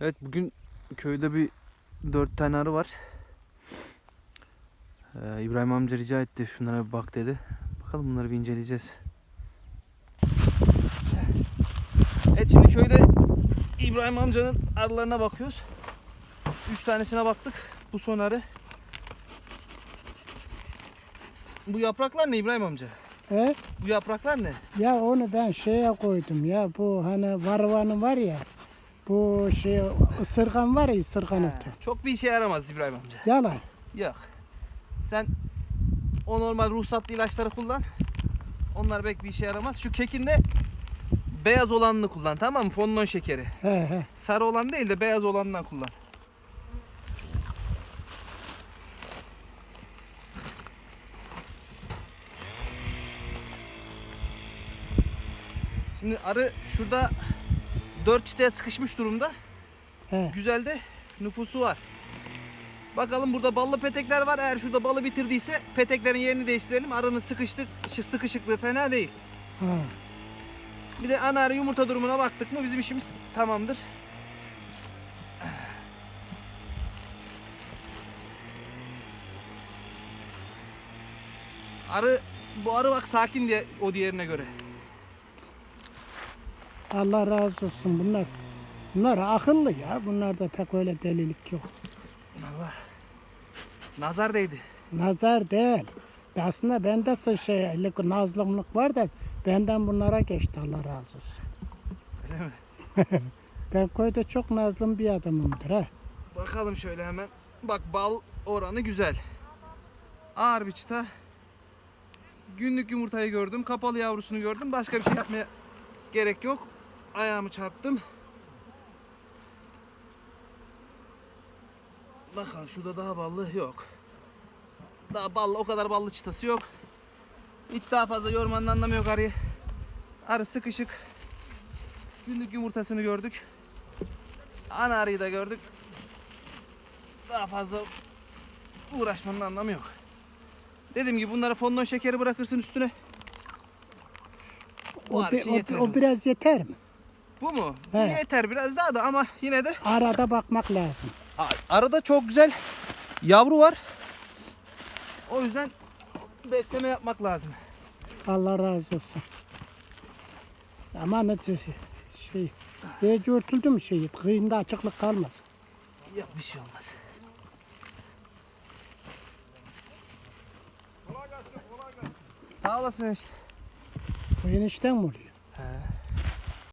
Evet bugün köyde bir dört tane arı var. Ee, İbrahim amca rica etti şunlara bir bak dedi. Bakalım bunları bir inceleyeceğiz. Evet şimdi köyde İbrahim amcanın arılarına bakıyoruz. Üç tanesine baktık. Bu son arı. Bu yapraklar ne İbrahim amca? He? Bu yapraklar ne? Ya onu ben şeye koydum ya bu hani varvanı var ya bu şey ısırgan var ya ısırgan otu. Çok bir işe yaramaz İbrahim amca. Yalan. Yok. Sen o normal ruhsatlı ilaçları kullan. Onlar pek bir işe yaramaz. Şu kekinde beyaz olanını kullan tamam mı? Fondon şekeri. He he. Sarı olan değil de beyaz olanından kullan. Şimdi arı şurada dört çiteye sıkışmış durumda. he. Güzel de nüfusu var. Bakalım burada ballı petekler var. Eğer şurada balı bitirdiyse peteklerin yerini değiştirelim. Arının sıkıştık, sıkışıklığı fena değil. Ha. Bir de ana arı yumurta durumuna baktık mı bizim işimiz tamamdır. Arı bu arı bak sakin diye o diğerine göre. Allah razı olsun bunlar. Bunlar akıllı ya. Bunlarda pek öyle delilik yok. Allah. Nazar değdi. Nazar değil. Aslında bende şey nazlımlık var da benden bunlara geçti Allah razı olsun. Öyle mi? Ben köyde çok nazlım bir adamımdır ha. Bakalım şöyle hemen. Bak bal oranı güzel. Ağır bir çıta. Günlük yumurtayı gördüm. Kapalı yavrusunu gördüm. Başka bir şey yapmaya gerek yok. Ayağımı çarptım. Bakalım şurada daha ballı yok. Daha ballı o kadar ballı çıtası yok. Hiç daha fazla yormanın anlamı yok arıyı. Arı sıkışık. Günlük yumurtasını gördük. Ana arıyı da gördük. Daha fazla uğraşmanın anlamı yok. Dediğim gibi bunlara fondon şekeri bırakırsın üstüne. O, o- o olur. biraz yeter mi? Bu mu? He. yeter biraz daha da ama yine de Arada bakmak lazım. Arada çok güzel yavru var. O yüzden besleme yapmak lazım. Allah razı olsun. Ama ne şey, iyice örtüldü mü şey, kıyında açıklık kalmaz. Yok bir şey olmaz. Sağ olasın işte. Kıyın işten mi oluyor?